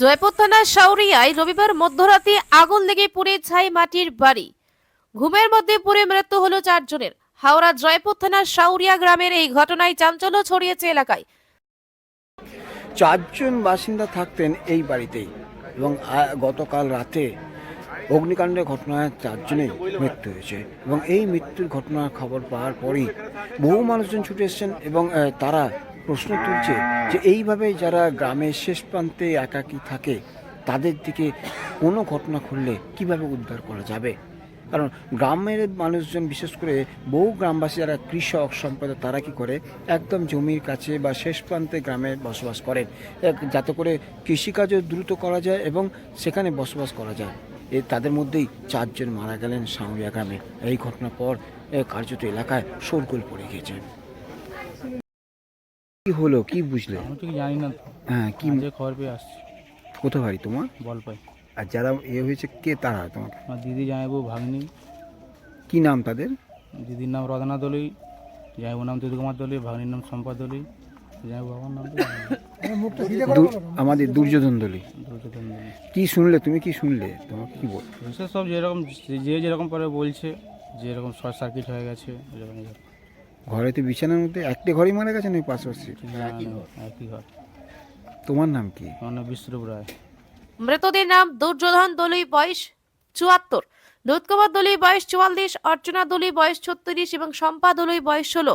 জয়পুর থানার শাউরিয়ায় রবিবার মধ্যরাতে আগুন লেগে পুড়ে ছাই মাটির বাড়ি। ঘুমের মধ্যে পুড়ে মৃত্যু হলো চারজনের। হাওড়া জয়পুর থানার শাউরিয়া গ্রামের এই ঘটনায় চাঞ্চল্য ছড়িয়েছে এলাকায়। চারজন বাসিন্দা থাকতেন এই বাড়িতেই এবং গতকাল রাতে অগ্নিকাণ্ডের ঘটনায় চারজনেই মৃত্যু হয়েছে এবং এই মৃত্যুর ঘটনার খবর পাওয়ার পরেই বহু মানুষজন ছুটে এসেছেন এবং তারা প্রশ্ন তুলছে যে এইভাবে যারা গ্রামের শেষ প্রান্তে একাকী থাকে, তাদের দিকে কোনো ঘটনা ঘটলে কীভাবে উদ্ধার করা যাবে? কারণ গ্রামের মানুষজন, বিশেষ করে বহু গ্রামবাসী যারা কৃষক সম্প্রদায় তারা কি করে? একদম জমির কাছে বা শেষ প্রান্তে গ্রামে বসবাস করেন। যাতে করে কৃষিকাজও দ্রুত করা যায় এবং সেখানে বসবাস করা যায়। এ, তাদের মধ্যেই চারজন মারা গেলেন সাউরিয়া গ্রামে। এই ঘটনার পর কার্যত এলাকায় শোরগোল পড়ে গিয়েছে। কি হলো? কি বুঝলে? আমি ঠিক জানি না হ্যাঁ কি যে খবর পেয়ে আসছি। কোথায় বাড়ি তোমার? বল পাই আর যারা এ হয়েছে কে তারা তোমার আমার দিদি জামাইবু ভাগ্নি। কি নাম তাদের? দিদির নাম রদনা দলই জামাইবুর নাম দুর্গমা দলই ভাগ্নির নাম সম্পা দলই জামাইবু আমার নাম তো জানি না। দু- আমাদের দুর্যোধন দলি। দুর্যোধন দলই। কি শুনলে? তুমি কি শুনলে? তোমাকে কি বল সব যেরকম যে যেরকম পরে বলছে যে এরকম শর্ট সার্কিট হয়ে গেছে এরকম এরকম। ঘরে তো বিছানার মধ্যে একটি ঘরই মারা গেছে নাকি পাশাপাশি একই ঘর তোমার নাম কি? আমার নাম রায়। মৃতদের নাম দুর্যোধন দলুই বয়স চুয়াত্তর। দুধকুমার দলুই বয়স চুয়াল্লিশ অর্চনা দলুই বয়স ছত্রিশ এবং সম্পা দলুই বয়স ষোলো।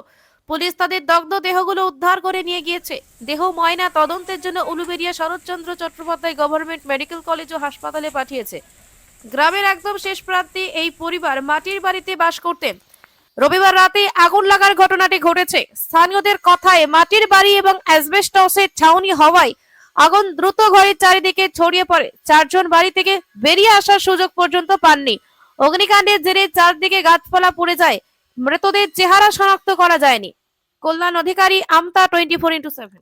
পুলিশ তাদের দগ্ধ দেহগুলো উদ্ধার করে নিয়ে গিয়েছে। দেহ ময়না তদন্তের জন্য Uluberia Saratchandra Chattopadhyay government medical college ও হাসপাতালে পাঠিয়েছে। গ্রামের একদম শেষ প্রান্তে এই পরিবার মাটির বাড়িতে বাস করতেন। রবিবার রাতে আগুন লাগার ঘটনাটি ঘটেছে। স্থানীয়দের কথায় মাটির বাড়ি এবং অ্যাসবেস্টসের ছাউনি হওয়ায় আগুন দ্রুত ঘরের চারিদিকে ছড়িয়ে পড়ে। চারজন বাড়ি থেকে বেরিয়ে আসার সুযোগ পর্যন্ত পাননি। অগ্নিকাণ্ডের জেরে চারদিকে গাছপালা পড়ে যায়। মৃতদের চেহারা শনাক্ত করা যায়নি। Kalyan Adhikari Amta twenty four into seven.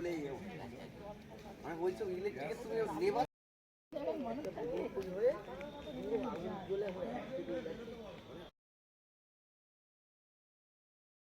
বলে আমি মানে বলছি ইলেকট্রিকের তুমি লেবার